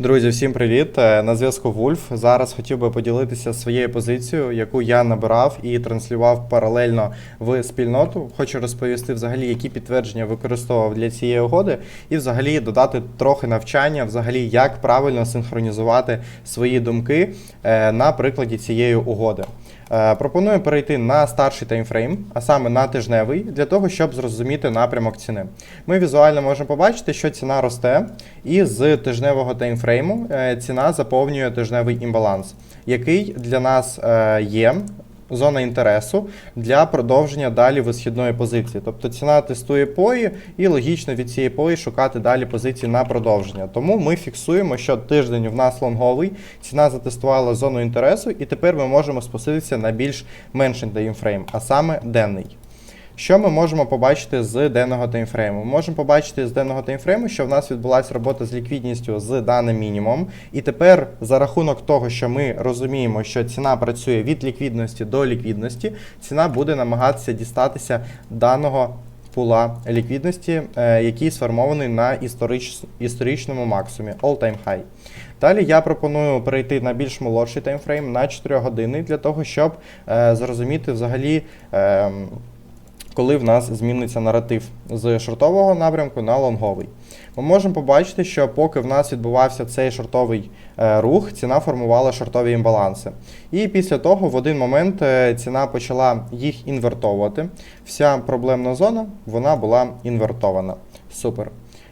Друзі, всім привіт! Е, На зв'язку Вульф. Зараз хотів би поділитися своєю позицією, яку я набирав і транслював паралельно в спільноту. Хочу розповісти взагалі, які підтвердження використовував для цієї угоди, і взагалі додати трохи навчання, взагалі, як правильно синхронізувати свої думки е, на прикладі цієї угоди. Е, Пропоную перейти на старший таймфрейм, а саме на тижневий, для того, щоб зрозуміти напрямок ціни. Ми візуально можемо побачити, що ціна росте, і з тижневого таймфрейму е, ціна заповнює тижневий імбаланс, який для нас е, є. Зона інтересу для продовження далі висхідної позиції. Тобто ціна тестує пої, і логічно від цієї пої шукати далі позиції на продовження. Тому ми фіксуємо, що тиждень в нас лонговий, ціна затестувала зону інтересу, і тепер ми можемо спуститися на більш менший таймфрейм, а саме денний. Що ми можемо побачити з денного таймфрейму? Ми можемо побачити з денного таймфрейму, що в нас відбулася робота з ліквідністю з даним мінімумом. І тепер, за рахунок того, що ми розуміємо, що ціна працює від ліквідності до ліквідності, ціна буде намагатися дістатися даного пула ліквідності, е, який сформований на історич... історичному максимумі all-time high. Далі я пропоную перейти на більш молодший таймфрейм на 4 години для того, щоб е, зрозуміти взагалі. Е, коли в нас зміниться наратив з шортового напрямку на лонговий. Ми можемо побачити, що поки в нас відбувався цей шортовий е, рух, ціна формувала шортові імбаланси. І після того в один момент е, ціна почала їх інвертовувати. Вся проблемна зона вона була інвертована. Супер.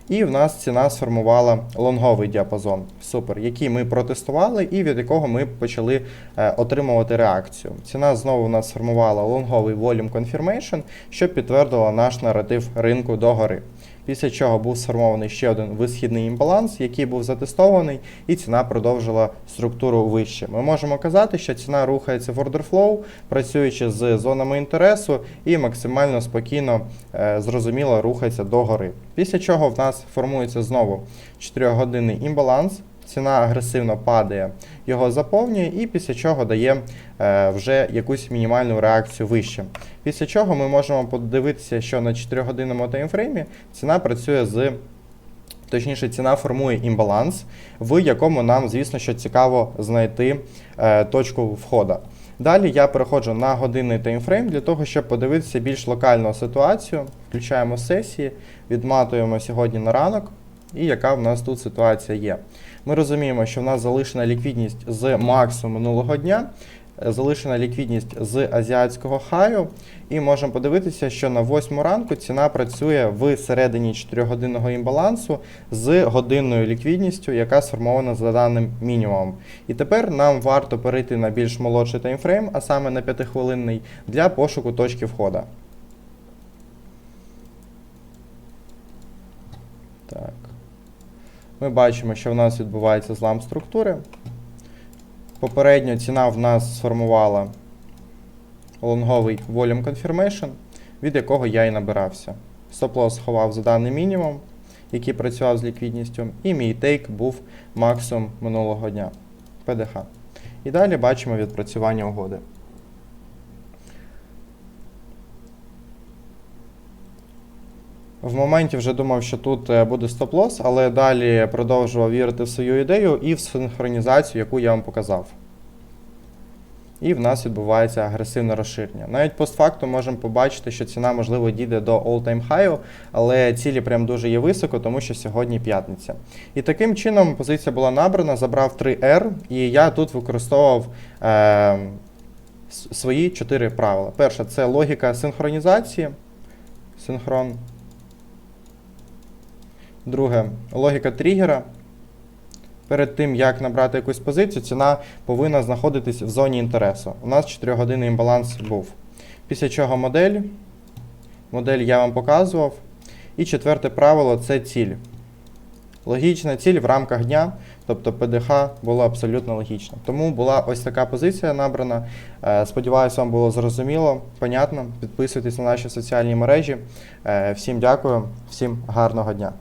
І в нас ціна сформувала лонговий діапазон, супер, який ми протестували, і від якого ми почали е, отримувати реакцію. Ціна знову в нас сформувала лонговий volume confirmation, що підтвердило наш наратив ринку догори. Після чого був сформований ще один висхідний імбаланс, який був затестований, і ціна продовжила структуру вище. Ми можемо казати, що ціна рухається в order flow, працюючи з зонами інтересу і максимально спокійно, е, зрозуміло, рухається догори. Після чого в нас формується знову 4-годинний імбаланс. Ціна агресивно падає, його заповнює, і після чого дає е, вже якусь мінімальну реакцію вище. Після чого ми можемо подивитися, що на 4-годинному таймфреймі ціна працює з. Точніше, ціна формує імбаланс, в якому нам, звісно, що цікаво знайти е, точку входу. Далі я переходжу на годинний таймфрейм для того, щоб подивитися більш локальну ситуацію. Включаємо сесії, відматуємо сьогодні на ранок, і яка в нас тут ситуація є. Ми розуміємо, що в нас залишена ліквідність з максу минулого дня, е, залишена ліквідність з азіатського хаю, і можемо подивитися, що на 8 ранку ціна працює в середині 4-годинного імбалансу з годинною ліквідністю, яка сформована за даним мінімумом. І тепер нам варто перейти на більш молодший таймфрейм, а саме на 5-хвилинний, для пошуку точки входу. Ми бачимо, що в нас відбувається злам структури. Попередньо ціна в нас сформувала лонговий volume confirmation, від якого я і набирався. Стоп-лосс сховав за даний мінімум, який працював з ліквідністю, і мій тейк був максимум минулого дня ПДХ. І далі бачимо відпрацювання угоди. В моменті вже думав, що тут е, буде стоп-лосс, але далі продовжував вірити в свою ідею і в синхронізацію, яку я вам показав. І в нас відбувається агресивне розширення. Навіть постфактум можемо побачити, що ціна, можливо, дійде до all-time high, але цілі прям дуже є високо, тому що сьогодні п'ятниця. І таким чином позиція була набрана, забрав 3R, і я тут використовував е, свої чотири правила. Перше, це логіка синхронізації. Синхрон. Друге, логіка тригера. Перед тим, як набрати якусь позицію, ціна повинна знаходитись в зоні інтересу. У нас 4 години імбаланс був. Після чого модель. Модель я вам показував. І четверте правило це ціль. Логічна ціль в рамках дня, тобто ПДХ було абсолютно логічно. Тому була ось така позиція набрана. Е, Сподіваюся, вам було зрозуміло, понятно. Підписуйтесь на наші соціальні мережі. Е, Всім дякую, всім гарного дня.